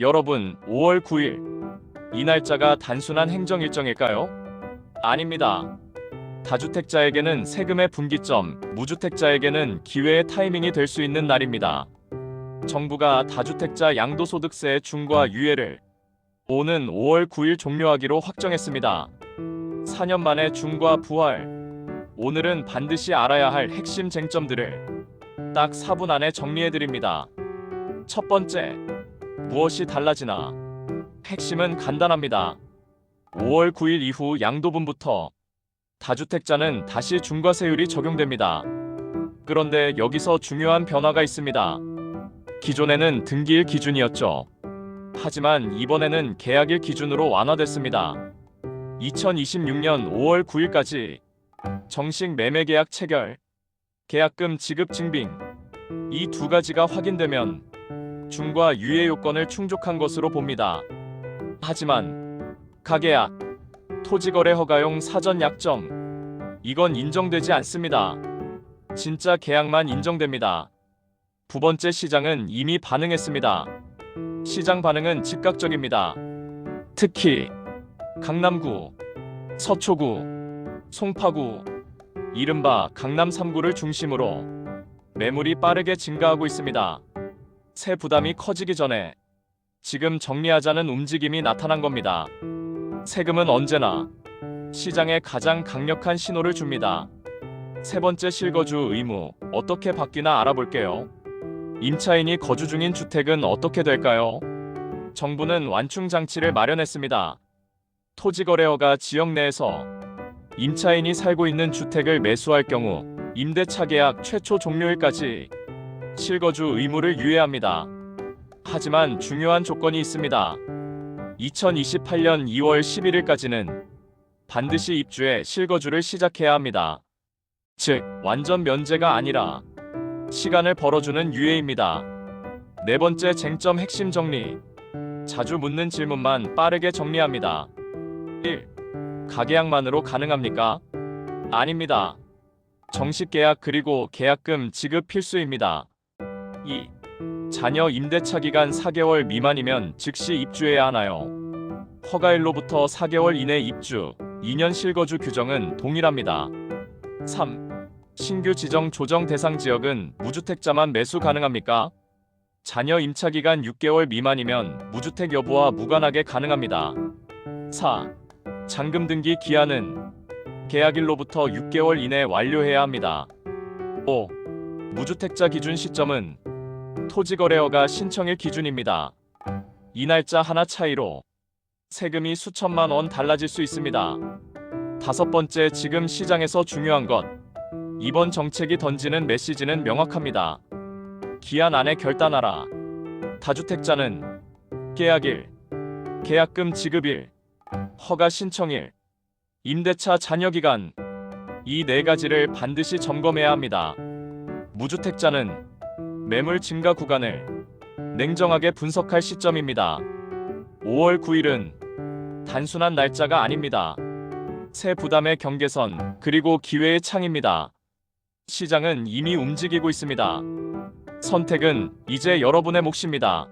여러분, 5월 9일. 이 날짜가 단순한 행정 일정일까요? 아닙니다. 다주택자에게는 세금의 분기점, 무주택자에게는 기회의 타이밍이 될 수 있는 날입니다. 정부가 다주택자 양도소득세 중과 유예를 오는 5월 9일 종료하기로 확정했습니다. 4년 만에 중과 부활. 오늘은 반드시 알아야 할 핵심 쟁점들을 딱 4분 안에 정리해 드립니다. 첫 번째, 무엇이 달라지나? 핵심은 간단합니다. 5월 9일 이후 양도분부터 다주택자는 다시 중과세율이 적용됩니다. 그런데 여기서 중요한 변화가 있습니다. 기존에는 등기일 기준이었죠. 하지만 이번에는 계약일 기준으로 완화됐습니다. 2026년 5월 9일까지 정식 매매 계약 체결, 계약금 지급 증빙 이 두 가지가 확인되면 중과 유예 요건을 충족한 것으로 봅니다. 하지만 가계약, 토지거래 허가용 사전 약정 이건 인정되지 않습니다. 진짜 계약만 인정됩니다. 두 번째 시장은 이미 반응했습니다. 시장 반응은 즉각적입니다. 특히 강남구, 서초구, 송파구, 이른바 강남 3구를 중심으로 매물이 빠르게 증가하고 있습니다. 세 부담이 커지기 전에 지금 정리하자는 움직임이 나타난 겁니다. 세금은 언제나 시장에 가장 강력한 신호를 줍니다. 세 번째 실거주 의무 어떻게 바뀌나 알아볼게요. 임차인이 거주 중인 주택은 어떻게 될까요? 정부는 완충 장치를 마련했습니다. 토지거래허가 지역 내에서 임차인이 살고 있는 주택을 매수할 경우 임대차 계약 최초 종료일까지 실거주 의무를 유예합니다. 하지만 중요한 조건이 있습니다. 2028년 2월 11일까지는 반드시 입주해 실거주를 시작해야 합니다. 즉, 완전 면제가 아니라 시간을 벌어주는 유예입니다. 네 번째 쟁점 핵심 정리. 자주 묻는 질문만 빠르게 정리합니다. 1. 가계약만으로 가능합니까? 아닙니다. 정식 계약 그리고 계약금 지급 필수입니다. 2. 자녀 임대차 기간 4개월 미만이면 즉시 입주해야 하나요? 허가일로부터 4개월 이내 입주, 2년 실거주 규정은 동일합니다. 3. 신규 지정 조정 대상 지역은 무주택자만 매수 가능합니까? 자녀 임차 기간 6개월 미만이면 무주택 여부와 무관하게 가능합니다. 4. 잔금 등기 기한은 계약일로부터 6개월 이내 완료해야 합니다. 5. 무주택자 기준 시점은 토지거래허가 신청일 기준입니다. 이 날짜 하나 차이로 세금이 수천만 원 달라질 수 있습니다. 다섯 번째 지금 시장에서 중요한 것. 이번 정책이 던지는 메시지는 명확합니다. 기한 안에 결단하라. 다주택자는 계약일, 계약금 지급일, 허가 신청일, 임대차 잔여 기간 이 네 가지를 반드시 점검해야 합니다. 무주택자는 매물 증가 구간을 냉정하게 분석할 시점입니다. 5월 9일은 단순한 날짜가 아닙니다. 새 부담의 경계선 그리고 기회의 창입니다. 시장은 이미 움직이고 있습니다. 선택은 이제 여러분의 몫입니다.